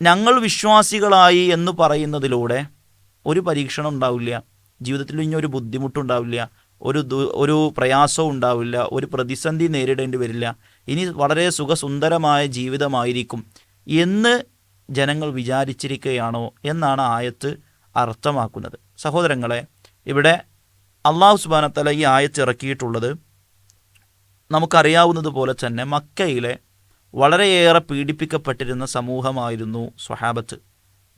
ഞങ്ങൾ വിശ്വാസികളായി എന്ന് പറയുന്നതിലൂടെ ഒരു പരീക്ഷണം ഉണ്ടാവില്ല. ജീവിതത്തിൽ ഇനി ഒരു ബുദ്ധിമുട്ടുണ്ടാവില്ല. ഒരു ദു ഒരു പ്രയാസവും ഉണ്ടാവില്ല. ഒരു പ്രതിസന്ധി നേരിടേണ്ടി വരില്ല. ഇനി വളരെ സുഖസുന്ദരമായ ജീവിതമായിരിക്കും എന്ന് ജനങ്ങൾ വിചാരിച്ചിരിക്കുകയാണോ എന്നാണ് ആയത്ത് അർത്ഥമാക്കുന്നത്. സഹോദരങ്ങളെ ഇവിടെ അള്ളാഹു സുബാനത്തല ഈ ആയത്ത് ഇറക്കിയിട്ടുള്ളത് നമുക്കറിയാവുന്നതുപോലെ തന്നെ മക്കയിലെ വളരെയേറെ പീഡിപ്പിക്കപ്പെട്ടിരുന്ന സമൂഹമായിരുന്നു സ്വഹാബത്ത്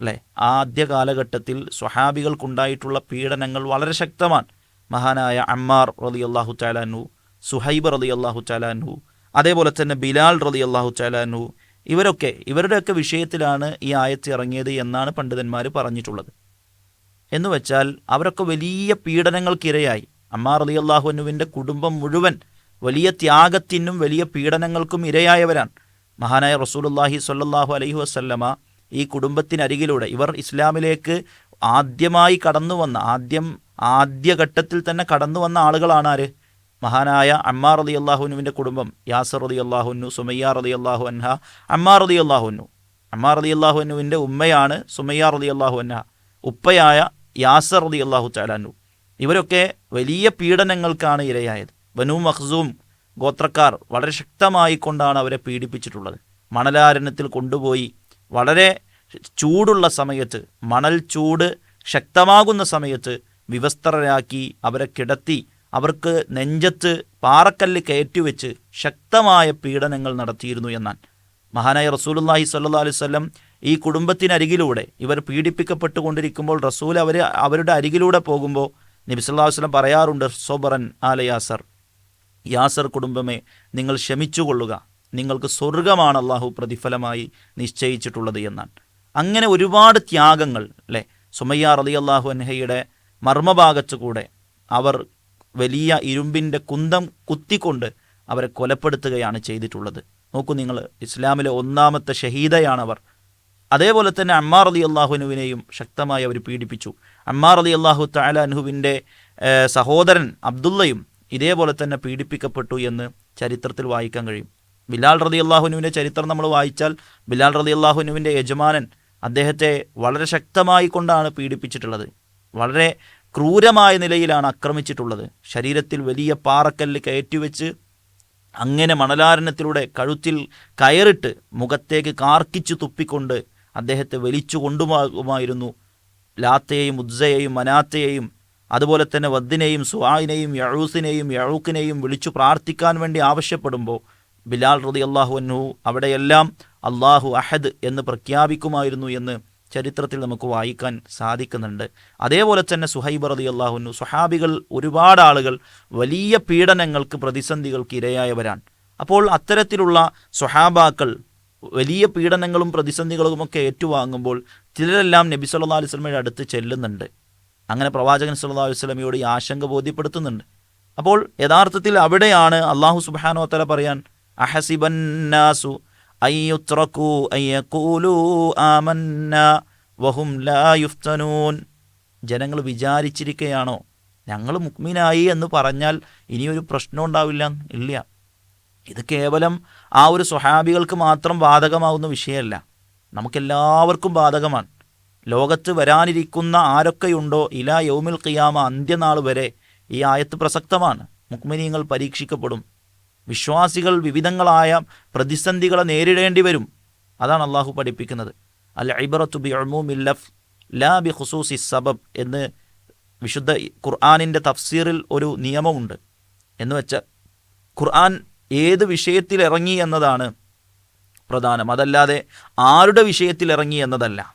അല്ലേ? ആദ്യ കാലഘട്ടത്തിൽ സ്വഹാബികൾക്കുണ്ടായിട്ടുള്ള പീഡനങ്ങൾ വളരെ ശക്തമാണ്. മഹാനായ അമ്മാർ റലി അള്ളാഹു ചാലാനു സുഹൈബ് റലി അള്ളാഹു ചാലാനു അതേപോലെ തന്നെ ബിലാൽ റലി അള്ളാഹു ചാലാനു ഇവരൊക്കെ ഇവരുടെയൊക്കെ വിഷയത്തിലാണ് ഈ ആയത്ത് ഇറങ്ങിയത് എന്നാണ് പണ്ഡിതന്മാർ പറഞ്ഞിട്ടുള്ളത്. എന്ന് വെച്ചാൽ അവരൊക്കെ വലിയ പീഡനങ്ങൾക്കിരയായി. അമ്മാർ അലി അള്ളാഹുനുവിന്റെ കുടുംബം മുഴുവൻ വലിയ ത്യാഗത്തിനും വലിയ പീഡനങ്ങൾക്കും ഇരയായവരാണ്. മഹാനായ റസൂലുല്ലാഹി സല്ലാഹു അലൈഹി വസ്ല്ലമ ഈ കുടുംബത്തിനരികിലൂടെ ഇവർ ഇസ്ലാമിലേക്ക് ആദ്യമായി കടന്നു വന്ന ആദ്യം ആദ്യഘട്ടത്തിൽ തന്നെ കടന്നു വന്ന ആളുകളാണ് ആര്? മഹാനായ അമ്മാർ അലി അള്ളാഹുനുവിന്റെ കുടുംബം യാസർ അലി അള്ളാഹുനു സുമയ്യ അലി അള്ളാഹു അൻഹ അമ്മാർ അലി അള്ളാഹുനു അമ്മാർ അലി അള്ളാഹുനുവിന്റെ ഉമ്മയാണ് സുമയ്യ അലി അള്ളാഹു അൻഹ. ഉപ്പയായ യാസർ അലി അള്ളാഹു ചാലാനു ഇവരൊക്കെ വലിയ പീഡനങ്ങൾക്കാണ് ഇരയായത്. ബനു മഖ്സൂം ഗോത്രക്കാർ വളരെ ശക്തമായി കൊണ്ടാണ് അവരെ പീഡിപ്പിച്ചിട്ടുള്ളത്. മണലാരണത്തിൽ കൊണ്ടുപോയി വളരെ ചൂടുള്ള സമയത്ത് മണൽ ചൂട് ശക്തമാകുന്ന സമയത്ത് വിവസ്ത്രരാക്കി അവരെ കിടത്തി അവർക്ക് നെഞ്ചത്ത് പാറക്കല്ല് കയറ്റിവെച്ച് ശക്തമായ പീഡനങ്ങൾ നടത്തിയിരുന്നു എന്നാണ്. മഹാനായ റസൂലുല്ലാഹി സല്ലാ അലൈവല്ലം ഈ കുടുംബത്തിനരികിലൂടെ ഇവർ പീഡിപ്പിക്കപ്പെട്ടുകൊണ്ടിരിക്കുമ്പോൾ റസൂൽ അവർ അവരുടെ അരികിലൂടെ പോകുമ്പോൾ നബി സല്ലാ വസ്ലം പറയാറുണ്ട് സോബറൻ ആല യാസർ. യാസർ കുടുംബമേ നിങ്ങൾ ക്ഷമിച്ചുകൊള്ളുക. നിങ്ങൾക്ക് സ്വർഗമാണ് അള്ളാഹു പ്രതിഫലമായി നിശ്ചയിച്ചിട്ടുള്ളത് എന്നാണ്. അങ്ങനെ ഒരുപാട് ത്യാഗങ്ങൾ അല്ലേ? സുമയ്യ അലി അള്ളാഹു അൻഹയുടെ മർമ്മഭാഗത്തു കൂടെ അവർ വലിയ ഇരുമ്പിന്റെ കുന്തം കുത്തിക്കൊണ്ട് അവരെ കൊലപ്പെടുത്തുകയാണ് ചെയ്തിട്ടുള്ളത്. നോക്കൂ നിങ്ങൾ ഇസ്ലാമിലെ ഒന്നാമത്തെ ഷഹീദയാണവർ. അതേപോലെ തന്നെ അമ്മാർ അലി അള്ളാഹുനുവിനെയും ശക്തമായി അവർ പീഡിപ്പിച്ചു. അമ്മാർ അലി അള്ളാഹു താലാൻഹുവിന്റെ സഹോദരൻ അബ്ദുള്ളയും ഇതേപോലെ തന്നെ പീഡിപ്പിക്കപ്പെട്ടു എന്ന് ചരിത്രത്തിൽ വായിക്കാൻ കഴിയും. ബിലാൽ റതി അള്ളാഹുനുവിന്റെ ചരിത്രം നമ്മൾ വായിച്ചാൽ ബിലാൽ റതി അള്ളാഹുനുവിന്റെ യജമാനൻ അദ്ദേഹത്തെ വളരെ ശക്തമായി കൊണ്ടാണ് പീഡിപ്പിച്ചിട്ടുള്ളത്. വളരെ ക്രൂരമായ നിലയിലാണ് ആക്രമിച്ചിട്ടുള്ളത്. ശരീരത്തിൽ വലിയ പാറക്കല്ല് കയറ്റിവെച്ച് അങ്ങനെ മണലാരണത്തിലൂടെ കഴുത്തിൽ കയറിട്ട് മുഖത്തേക്ക് കാർക്കിച്ചു തുപ്പിക്കൊണ്ട് അദ്ദേഹത്തെ വലിച്ചു കൊണ്ടുപോകുമായിരുന്നു ലാത്തയെയും ഉദ്സയെയും മനാത്തയെയും അതുപോലെ തന്നെ വദ്ദിനെയും സുഹായിനെയും യഴൂസിനെയും യഴൂക്കിനെയും വിളിച്ചു പ്രാർത്ഥിക്കാൻ വേണ്ടി ആവശ്യപ്പെടുമ്പോൾ ബിലാൽ റതി അള്ളാഹു അന്നു അവിടെയെല്ലാം അള്ളാഹു അഹദ് എന്ന് പ്രഖ്യാപിക്കുമായിരുന്നു എന്ന് ചരിത്രത്തിൽ നമുക്ക് വായിക്കാൻ സാധിക്കുന്നുണ്ട്. അതേപോലെ തന്നെ സുഹൈബ് റതി അള്ളാഹുനു സുഹാബികൾ ഒരുപാട് ആളുകൾ വലിയ പീഡനങ്ങൾക്ക് പ്രതിസന്ധികൾക്ക് ഇരയായവരാണ്. അപ്പോൾ അത്തരത്തിലുള്ള സുഹാബാക്കൾ വലിയ പീഡനങ്ങളും പ്രതിസന്ധികളുമൊക്കെ ഏറ്റുവാങ്ങുമ്പോൾ ചിലരെല്ലാം നബി സല്ലാ അലൈഹി സ്വലമയുടെ അടുത്ത് ചെല്ലുന്നുണ്ട്. അങ്ങനെ പ്രവാചകൻ സല്ലാ അലൈഹി സ്വലമയോട് ഈ ആശങ്ക ബോധ്യപ്പെടുത്തുന്നുണ്ട്. അപ്പോൾ യഥാർത്ഥത്തിൽ അവിടെയാണ് അള്ളാഹു സുബാനോ തല പറയാൻ അഹസിബന്നാസു ജനങ്ങൾ വിചാരിച്ചിരിക്കുകയാണോ ഞങ്ങൾ മുക്മിനായി എന്ന് പറഞ്ഞാൽ ഇനിയൊരു പ്രശ്നം ഉണ്ടാവില്ല ഇല്ല. ഇത് കേവലം ആ ഒരു സ്വഹാബികൾക്ക് മാത്രം ബാധകമാവുന്ന വിഷയമല്ല. നമുക്കെല്ലാവർക്കും ബാധകമാണ്. ലോകത്ത് വരാനിരിക്കുന്ന ആരൊക്കെയുണ്ടോ ഇലാ യൗമിൽ ഖിയാമ അന്ത്യനാൾ വരെ ഈ ആയത്ത് പ്രസക്തമാണ്. മുക്മിനീങ്ങൾ പരീക്ഷിക്കപ്പെടും. വിശ്വാസികൾ വിവിധങ്ങളായ പ്രതിസന്ധികളെ നേരിടേണ്ടി വരും. അതാണ് അള്ളാഹു പഠിപ്പിക്കുന്നത്. അൽ ഐബറത്തു ബി ലഫ് ലാ ബി ഖുസൂസി സബബ് എന്ന് വിശുദ്ധ ഖുർആാനിന്റെ തഫ്സീറിൽ ഒരു നിയമമുണ്ട്. എന്ന് വെച്ചാൽ ഖുർആൻ ഏത് വിഷയത്തിൽ ഇറങ്ങി എന്നതാണ് പ്രധാനം. അതല്ലാതെ ആരുടെ വിഷയത്തിൽ ഇറങ്ങി എന്നതല്ല.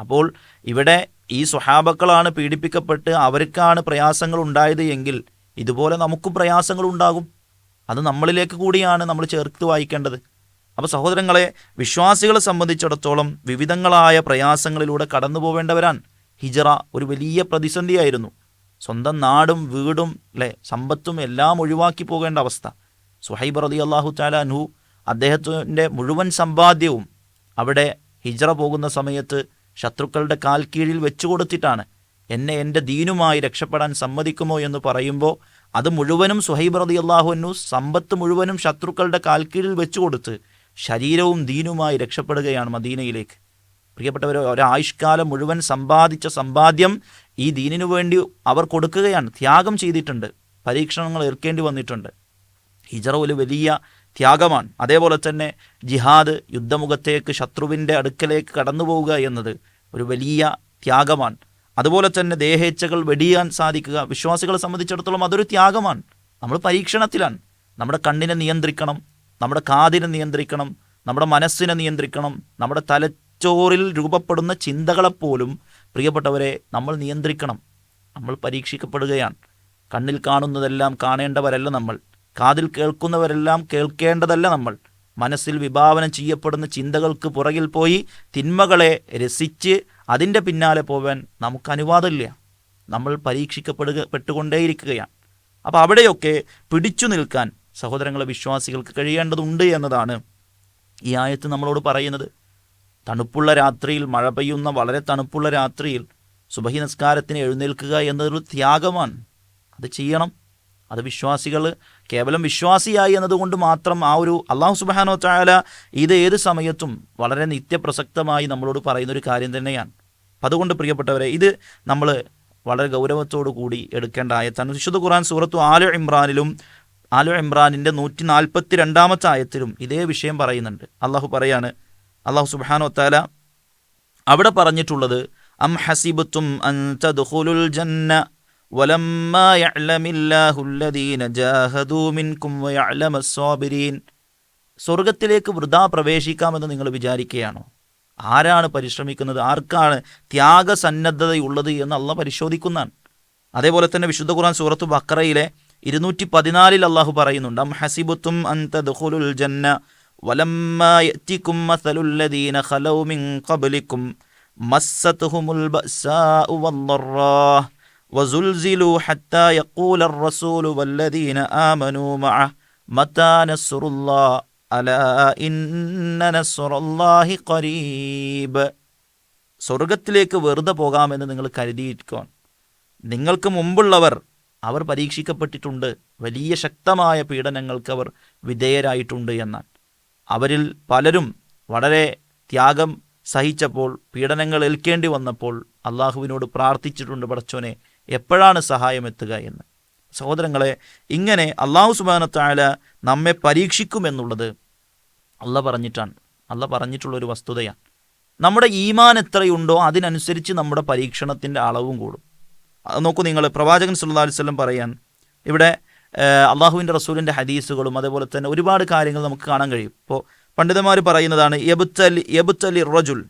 അപ്പോൾ ഇവിടെ ഈ സ്വഹാബക്കളാണ് പീഡിപ്പിക്കപ്പെട്ട് അവർക്കാണ് പ്രയാസങ്ങൾ ഉണ്ടായത് എങ്കിൽ ഇതുപോലെ നമുക്കും പ്രയാസങ്ങൾ ഉണ്ടാകും അത് നമ്മളിലേക്ക് കൂടിയാണ് നമ്മൾ ചേർത്ത് വായിക്കേണ്ടത്. അപ്പോൾ സഹോദരങ്ങളെ വിശ്വാസികളെ സംബന്ധിച്ചിടത്തോളം വിവിധങ്ങളായ പ്രയാസങ്ങളിലൂടെ കടന്നു പോവേണ്ടവരാൻ ഹിജറ ഒരു വലിയ പ്രതിസന്ധിയായിരുന്നു. സ്വന്തം നാടും വീടും അല്ലെ സമ്പത്തും എല്ലാം ഒഴിവാക്കി പോകേണ്ട അവസ്ഥ. സുഹൈബ് റതി അള്ളാഹു താലാൻഹു അദ്ദേഹത്തിന്റെ മുഴുവൻ സമ്പാദ്യവും അവിടെ ഹിജറ പോകുന്ന സമയത്ത് ശത്രുക്കളുടെ കാൽക്കീഴിൽ കീഴിൽ വെച്ചു കൊടുത്തിട്ടാണ് എന്നെ എന്റെ ദീനുമായി രക്ഷപ്പെടാൻ സമ്മതിക്കുമോ എന്ന് പറയുമ്പോൾ അത് മുഴുവനും സുഹൈബ് റതി അള്ളാഹുനു സമ്പത്ത് മുഴുവനും ശത്രുക്കളുടെ കാൽ കീഴിൽ വെച്ചു കൊടുത്ത് ശരീരവും ദീനുമായി രക്ഷപ്പെടുകയാണ് മദീനയിലേക്ക്. പ്രിയപ്പെട്ടവർ ഒരായുഷ്കാലം മുഴുവൻ സമ്പാദിച്ച സമ്പാദ്യം ഈ ദീനിനു വേണ്ടി അവർ കൊടുക്കുകയാണ്. ത്യാഗം ചെയ്തിട്ടുണ്ട്. പരീക്ഷണങ്ങൾ ഏർക്കേണ്ടി വന്നിട്ടുണ്ട്. ഹിജറ ഒരു വലിയ ത്യാഗമാണ്. അതേപോലെ തന്നെ ജിഹാദ് യുദ്ധമുഖത്തേക്ക് ശത്രുവിന്റെ അടുക്കലേക്ക് കടന്നു പോവുക എന്നത് ഒരു വലിയ ത്യാഗമാണ്. അതുപോലെ തന്നെ ദേഹേച്ഛകൾ വെടിയാൻ സാധിക്കുക വിശ്വാസികളെ സംബന്ധിച്ചിടത്തോളം അതൊരു ത്യാഗമാണ്. നമ്മൾ പരീക്ഷണത്തിലാണ്. നമ്മുടെ കണ്ണിനെ നിയന്ത്രിക്കണം നമ്മുടെ കാതിനെ നിയന്ത്രിക്കണം നമ്മുടെ മനസ്സിനെ നിയന്ത്രിക്കണം നമ്മുടെ തലച്ചോറിൽ രൂപപ്പെടുന്ന ചിന്തകളെപ്പോലും പ്രിയപ്പെട്ടവരെ നമ്മൾ നിയന്ത്രിക്കണം. നമ്മൾ പരീക്ഷിക്കപ്പെടുകയാണ്. കണ്ണിൽ കാണുന്നതെല്ലാം കാണേണ്ടവരല്ല നമ്മൾ. കാതിൽ കേൾക്കുന്നവരെല്ലാം കേൾക്കേണ്ടതല്ല നമ്മൾ. മനസ്സിൽ വിഭാവനം ചെയ്യപ്പെടുന്ന ചിന്തകൾക്ക് പുറകിൽ പോയി തിന്മകളെ രസിച്ച് അതിന്റെ പിന്നാലെ പോവാൻ നമുക്ക് അനുവാദമില്ല. നമ്മൾ പരീക്ഷിക്കപ്പെടുക പെട്ടുകൊണ്ടേയിരിക്കുകയാണ്. അപ്പോൾ അവിടെയൊക്കെ പിടിച്ചു നിൽക്കാൻ സഹോദരങ്ങളെ വിശ്വാസികൾക്ക് കഴിയേണ്ടതുണ്ട് എന്നതാണ് ഈ ആയത്ത് നമ്മളോട് പറയുന്നത്. തണുപ്പുള്ള രാത്രിയിൽ മഴ പെയ്യുന്ന വളരെ തണുപ്പുള്ള രാത്രിയിൽ സുബഹി നിസ്കാരത്തിന് എഴുന്നേൽക്കുക എന്നതൊരു ത്യാഗമാണ്. അത് ചെയ്യണം. അത് വിശ്വാസികൾ കേവലം വിശ്വാസിയായി എന്നതുകൊണ്ട് മാത്രം ആ ഒരു അള്ളാഹു സുബാനോ ചായാല ഇത് ഏത് സമയത്തും വളരെ നിത്യപ്രസക്തമായി നമ്മളോട് പറയുന്ന ഒരു കാര്യം തന്നെയാണ്. അപ്പം അതുകൊണ്ട് പ്രിയപ്പെട്ടവരെ ഇത് നമ്മൾ വളരെ ഗൗരവത്തോടു കൂടി എടുക്കേണ്ട ആയത്താണ്. വിശുദ്ധ ഖുർആൻ സൂറത്തു ആലു ഇമ്രാനിലും ആലു ഇമ്രാനിന്റെ നൂറ്റി നാൽപ്പത്തി രണ്ടാമത്തെ ആയത്തിലും ഇതേ വിഷയം പറയുന്നുണ്ട്. അള്ളാഹു പറയാണ് അള്ളാഹു സുബാനോ താല അവിടെ പറഞ്ഞിട്ടുള്ളത് അം ഹസിബത്തും അൻ ജന്ന ولما يعلم الله الذين جاهدوا منكم ويعلم الصابرين സ്വർഗത്തിലേക്ക് വൃഥാ പ്രവേശിക്കാമെന്ന് നിങ്ങൾ വിചാരിക്കുകയാണോ ആരാണ് പരിശ്രമിക്കുന്നത് ആർക്കാണ് ത്യാഗസന്നദ്ധതയുള്ളത് എന്ന് അള്ള പരിശോധിക്കുന്നതാണ് അതേപോലെ തന്നെ വിശുദ്ധ ഖുർആൻ സൂറത്തു ബക്കറയിലെ ഇരുന്നൂറ്റി പതിനാലിൽ അള്ളാഹു പറയുന്നുണ്ട് അം ഹസിബുത്തും അന്തദുൽ ജന്ന വലമ്മക്കും മസലുല്ലദീന ഖലൗ മിൻ ഖബ്ലിക്കും മസ്സത്തുഹുമുൽ ബഅ്സാഉ വദ്ദറാഹ് وزلزلوا حتى يقول الرسول والذين آمنوا معه متى نصر الله അല ഇന്ന നസ്റുല്ലാഹി ഖരീബ് സ്വർഗത്തിലേക്ക് വെറുതെ പോകാമെന്ന് നിങ്ങൾ കരുതിയിരിക്കുവാൻ നിങ്ങൾക്ക് മുമ്പുള്ളവർ അവർ പരീക്ഷിക്കപ്പെട്ടിട്ടുണ്ട് വലിയ ശക്തമായ പീഡനങ്ങൾക്ക് അവർ വിധേയരായിട്ടുണ്ട് എന്നാൽ അവരിൽ പലരും വളരെ ത്യാഗം സഹിച്ചപ്പോൾ പീഡനങ്ങൾ ഏൽക്കേണ്ടി വന്നപ്പോൾ അള്ളാഹുവിനോട് പ്രാർത്ഥിച്ചിട്ടുണ്ട് പടച്ചോനെ എപ്പോഴാണ് സഹായം എത്തുക എന്ന്. സഹോദരങ്ങളെ ഇങ്ങനെ അള്ളാഹു സുബാനത്തായ നമ്മെ പരീക്ഷിക്കുമെന്നുള്ളത് അല്ല പറഞ്ഞിട്ടാണ്. അല്ല പറഞ്ഞിട്ടുള്ളൊരു വസ്തുതയാണ്. നമ്മുടെ ഈമാൻ എത്രയുണ്ടോ അതിനനുസരിച്ച് നമ്മുടെ പരീക്ഷണത്തിന്റെ അളവും കൂടും. നോക്കൂ നിങ്ങൾ പ്രവാചകൻ സല്ലല്ലാഹു അലൈഹി വസല്ലം പറയാൻ ഇവിടെ അള്ളാഹുവിന്റെ റസൂലിന്റെ ഹദീസുകളും അതേപോലെ തന്നെ ഒരുപാട് കാര്യങ്ങൾ നമുക്ക് കാണാൻ കഴിയും. ഇപ്പോൾ പണ്ഡിതന്മാർ പറയുന്നതാണ് യബുത്തലി യബുത്തലി റജുൽ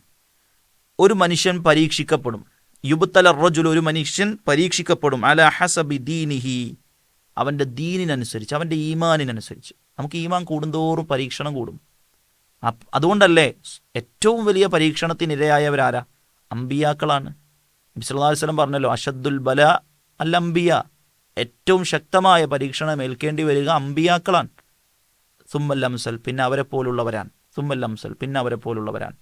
ഒരു മനുഷ്യൻ പരീക്ഷിക്കപ്പെടും. യുബുത്തല റജുൽ ഒരു മനുഷ്യൻ പരീക്ഷിക്കപ്പെടും. അല ഹസബി ദീനിഹി. അവന്റെ ദീനിനനുസരിച്ച് അവന്റെ ഈമാനിനനുസരിച്ച് നമുക്ക് ഈമാൻ കൂടുന്തോറും പരീക്ഷണം കൂടും. അതുകൊണ്ടല്ലേ ഏറ്റവും വലിയ പരീക്ഷണത്തിനിരയായവരാരാ? അമ്പിയാക്കളാണ്. നബിസ്വല്ലാസ്ലം പറഞ്ഞല്ലോ അഷദ്ദുൽ ബല അൽ അംബിയ ഏറ്റവും ശക്തമായ പരീക്ഷണം ഏൽക്കേണ്ടി വരിക അമ്പിയാക്കളാണ്. സുമ്മല്ലംസൽ പിന്നെ അവരെ പോലുള്ളവരാൻ സുമ്മല്ലംസൽ പിന്നെ അവരെ പോലുള്ളവരാൻ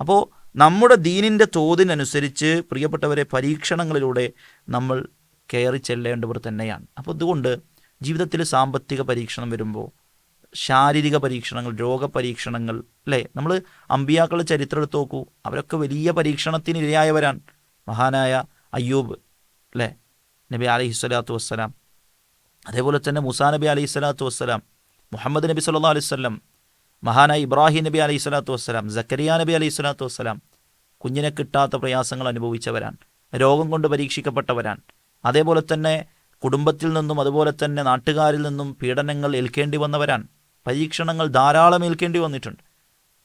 അപ്പോൾ നമ്മുടെ ദീനിന്റെ തോതിനനുസരിച്ച് പ്രിയപ്പെട്ടവരെ പരീക്ഷണങ്ങളിലൂടെ നമ്മൾ കയറി ചെല്ലേണ്ടവർ തന്നെയാണ്. അപ്പോൾ അതുകൊണ്ട് ജീവിതത്തിൽ സാമ്പത്തിക പരീക്ഷണം വരുമ്പോൾ ശാരീരിക പരീക്ഷണങ്ങൾ രോഗപരീക്ഷണങ്ങൾ അല്ലേ? നമ്മൾ അമ്പിയാക്കളുടെ ചരിത്രം എടുത്ത് നോക്കൂ. അവരൊക്കെ വലിയ പരീക്ഷണത്തിന് ഇരയായവരാണ് മഹാനായ അയ്യൂബ് അല്ലേ? നബി അലഹി സ്വലാത്തു വസ്സലാം. അതേപോലെ തന്നെ മുസാ നബി അലൈഹി സ്വലാത്തു വസ്സലാം മുഹമ്മദ് നബി സല്ലാ അലൈഹി മഹാനായ ഇബ്രാഹിം നബി അലൈഹി സ്വലാത്തു വസ്സലാം ജക്കരിയ നബി അലൈഹി സ്വലാത്തു വസ്സലാം കുഞ്ഞിനെ കിട്ടാത്ത പ്രയാസങ്ങൾ അനുഭവിച്ചവരാണ് രോഗം കൊണ്ട് പരീക്ഷിക്കപ്പെട്ടവരാണ്. അതേപോലെ തന്നെ കുടുംബത്തിൽ നിന്നും അതുപോലെ തന്നെ നാട്ടുകാരിൽ നിന്നും പീഡനങ്ങൾ ഏൽക്കേണ്ടി വന്നവരാണ്. പരീക്ഷണങ്ങൾ ധാരാളം ഏൽക്കേണ്ടി വന്നിട്ടുണ്ട്.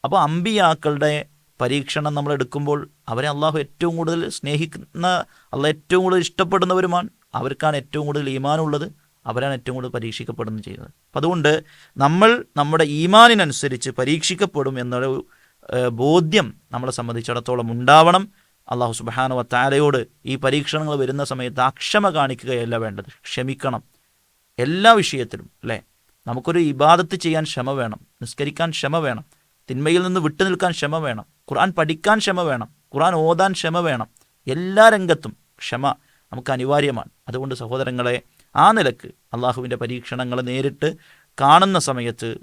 അപ്പോൾ അമ്പിയാക്കളുടെ പരീക്ഷണം നമ്മൾ എടുക്കുമ്പോൾ അവരെ അള്ളാഹു ഏറ്റവും കൂടുതൽ സ്നേഹിക്കുന്ന അല്ല ഏറ്റവും കൂടുതൽ ഇഷ്ടപ്പെടുന്നവരുമാണ്. അവർക്കാണ് ഏറ്റവും കൂടുതൽ ഈമാനുള്ളത്. അവരാണ് ഏറ്റവും കൂടുതൽ പരീക്ഷിക്കപ്പെടുന്നത് ചെയ്യുന്നത്. അപ്പം അതുകൊണ്ട് നമ്മൾ നമ്മുടെ ഈമാനിനനുസരിച്ച് പരീക്ഷിക്കപ്പെടും എന്നൊരു ബോധ്യം നമ്മളെ സംബന്ധിച്ചിടത്തോളം ഉണ്ടാവണം. അള്ളാഹു സുബാനുവ വത്താലയോട് ഈ പരീക്ഷണങ്ങൾ വരുന്ന സമയത്ത് അക്ഷമ കാണിക്കുകയല്ല വേണ്ടത്. ക്ഷമിക്കണം. എല്ലാ വിഷയത്തിലും അല്ലേ? നമുക്കൊരു ഇബാദത്ത് ചെയ്യാൻ ക്ഷമ വേണം. നിസ്കരിക്കാൻ ക്ഷമ വേണം. തിന്മയിൽ നിന്ന് വിട്ടു നിൽക്കാൻ ക്ഷമ വേണം. ഖുർആൻ പഠിക്കാൻ ക്ഷമ വേണം. ഖുർആൻ ഓതാൻ ക്ഷമ വേണം. എല്ലാ രംഗത്തും ക്ഷമ നമുക്ക് അനിവാര്യമാണ്. അതുകൊണ്ട് സഹോദരങ്ങളെ ആ നിലയ്ക്ക് അള്ളാഹുവിന്റെ പരീക്ഷണങ്ങൾ നേരിട്ട് കാണുന്ന സമയത്ത്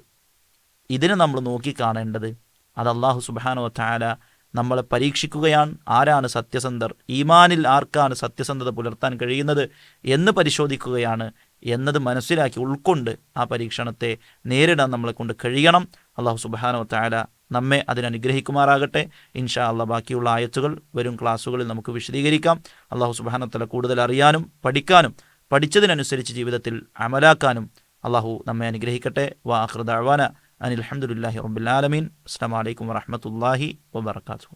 ഇതിനെ നമ്മൾ നോക്കിക്കാണേണ്ടത് അത് അള്ളാഹു സുബാനോ താല നമ്മളെ പരീക്ഷിക്കുകയാണ്. ആരാണ് സത്യസന്ധർ? ഈമാനിൽ ആർക്കാണ് സത്യസന്ധത പുലർത്താൻ കഴിയുന്നത് എന്ന് പരിശോധിക്കുകയാണ് എന്നത് മനസ്സിലാക്കി ഉൾക്കൊണ്ട് ആ പരീക്ഷണത്തെ നേരിടാൻ നമ്മളെ കൊണ്ട് കഴിയണം. അള്ളാഹു സുബാനോ താല നമ്മെ അതിനനുഗ്രഹിക്കുമാറാകട്ടെ ഇൻഷാ അള്ള ബാക്കിയുള്ള ആയത്തുകൾ വരും ക്ലാസ്സുകളിൽ നമുക്ക് വിശദീകരിക്കാം. അള്ളാഹു സുബാനത്തല കൂടുതൽ അറിയാനും പഠിക്കാനും പഠിച്ചതിനനുസരിച്ച് ജീവിതത്തിൽ അമലാക്കാനും അള്ളാഹു നമ്മെ അനുഗ്രഹിക്കട്ടെ. വാഹൃദാവാന അനിൽ അഹമ്മദില്ലാഹി റബ്ബുലാലമീൻ അസ്സാം വലൈക്കും വറഹമത്തല്ലാഹി വബർക്കാത്തു